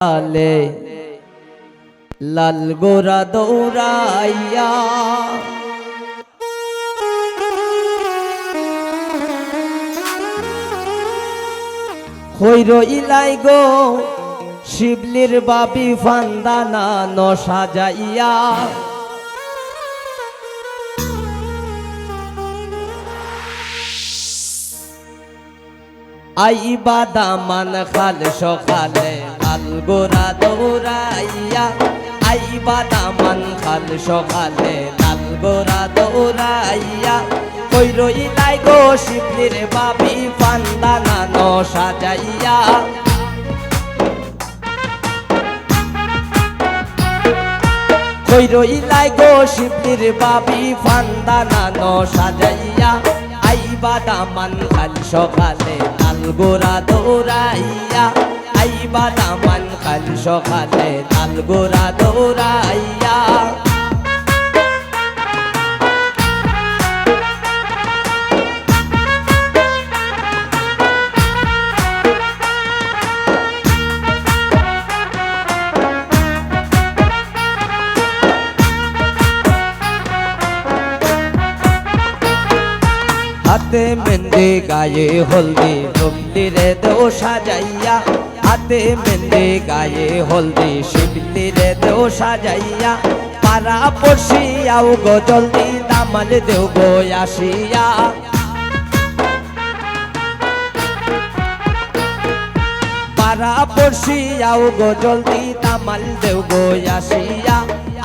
আলে। লাল গোরা দৌড়াইয়া। হইর ইলাই গো শিবলির বাপি ফান্দানা ন সাজাইয়া আই বাদামান খাল সকালে লাল গোরা দৌড়াইয়া। আই বাদামান খাল সকালে লাল গোরা দৌড়াইয়া। কই রইলাই গো শিবলির বাবি ফান্দানা ন সাজাইয়া। কই রইলাই গো শিবলির বাবি ফান্দানা ন সাজাইয়া। আই বাদামান খাল সকালে লাল গোরা দৌড়াইয়া আইবা দামান খাল সকালে তালগোরা দৌড়াইয়া। হাতে মেন্দে গায়ে হলদি রুমলি রে দেও সাজাইয়া। হাতে মেন্দে গায়ে হলদি শিবলি রে দেও সাজাইয়া। পারা পড়শিয়াও গো, জলদি দামাল দেও গো আসিয়া। পারা পড়শিয়াও গো, জলদি দামাল দেও গো আসিয়া।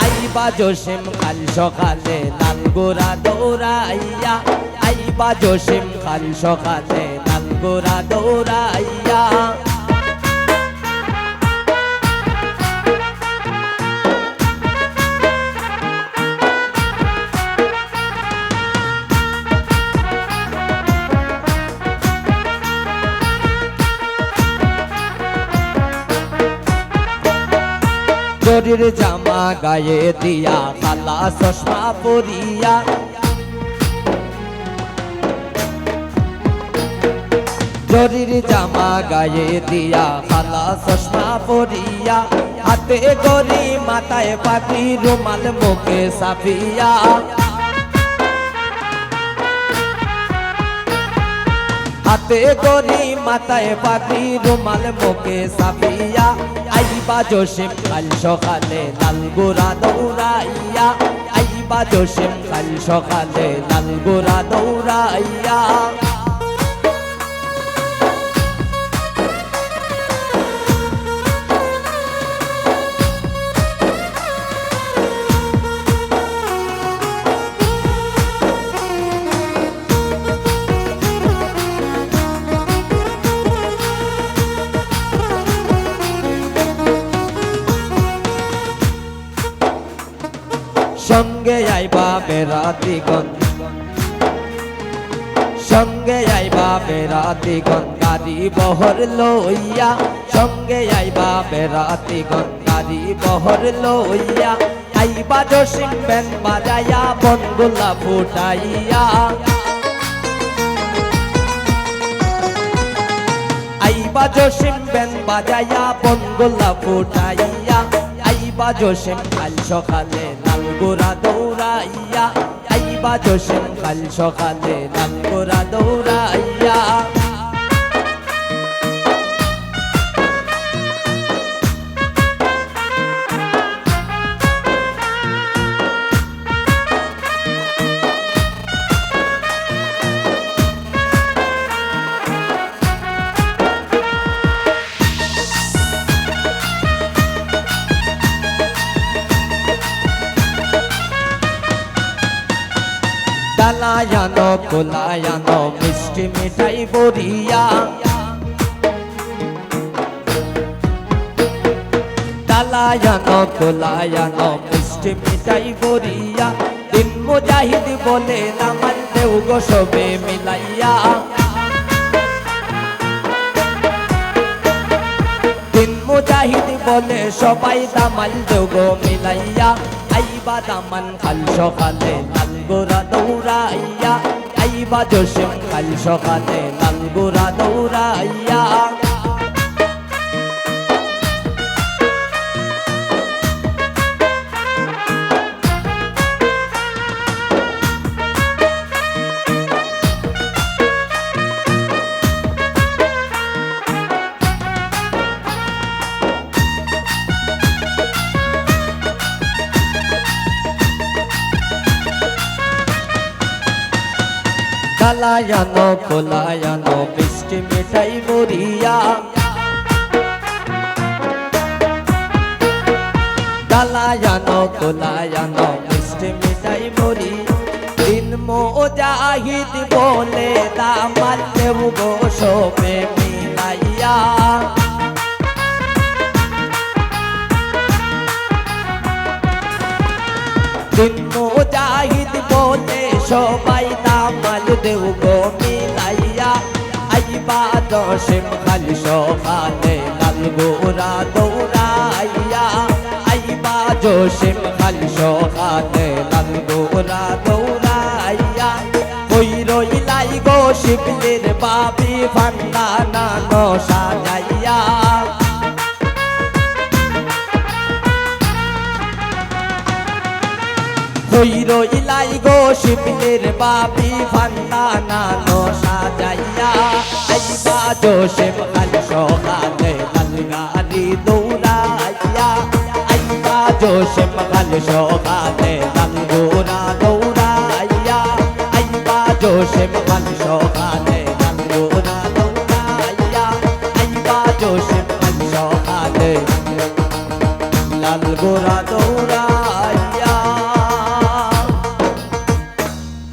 আইবা জসিম কাল সকালে লাল গোরা দৌড়াইয়া আইবা জসিম খান সখাতে। নাঙ্গুরা গোরা দৌড়াইয়া জরির জামা গায়ে দিয়া কালা চশমা পরিয়া। জরির জামা গায়ে দিয়া কালা চশমা পরিয়া। হাতে গরি মাথায় পাখি রুমাল মুখে সাফিয়া। হাতে গরি মাথায় পাখি রুমাল মুখে সাফিয়া। আইবা জসিম কাল সকালে লাল গোরা দৌড়াইয়া। আইবা জসিম কাল সকালে লাল গোরা দৌড়াইয়া। সঙ্গে আইবা বেড়াতিগণ সঙ্গে আইবা বেড়াতিগণ গাড়ি বহর লইয়া। সঙ্গে আইবা বেড়াতিগণ গাড়ি বহর লইয়া। আইবা জসিম বেন বাজাইয়া, বনগুলা ফুটাইয়া। আইবা জসিম বেন বাজাইয়া, বনগুলা ফুটাইয়া। আইবা জসিম কাল সকালে গোরা দৌড়াইয়া আইবা জোশেন কাল সকালে নাম গোরা ডালায়ানো কোলায়ানো মিষ্টি মিঠাই বরিয়া ডালায়ানো কোলায়ানো মিষ্টি মিঠাই বরিয়া দিন মুজাহিদ বলে নামান দেও গো সবে মিলাইয়া। দিন মুজাহিদ বলে, সবাই দামাল গো মিলাইয়া। আইবা দামান খাল সকালে লাল গোরা দৌড়াইয়া আইবা জসিম কাল সকালে লাল গোরা দৌড়াইয়া ডালায়ানো কোলায়ানো মিষ্টি মিঠাই মরিয়া। ডালায়ানো কোলায়ানো মিষ্টি মিঠাই মরি দিন মোজাহিদ বলে দামাল দেব মিলাইয়া। দিন মোজাহিদ বলে দশম খাল সকালে লাল গোরা দৌড়াইয়া। আইবা জোসেম খাল সকালে লাল গোরা দৌড়াইয়া। কই রইলাই গো শিবলির বাবি ফান্না নানো সাজাইয়া হইর ইলাই গো শিবলির বাবি ফান্না নানো জোসেম খাল সকালে লাল গাড়ি দৌড়াইয়া। আইবা জোসেম খাল সকালে লাল গোরা দৌড়াইয়া। আইবা জোসেম খাল সকালে লাল গোরা দৌড়াইয়া। আইবা জোসেম খাল সকালে লাল গোরা দৌড়া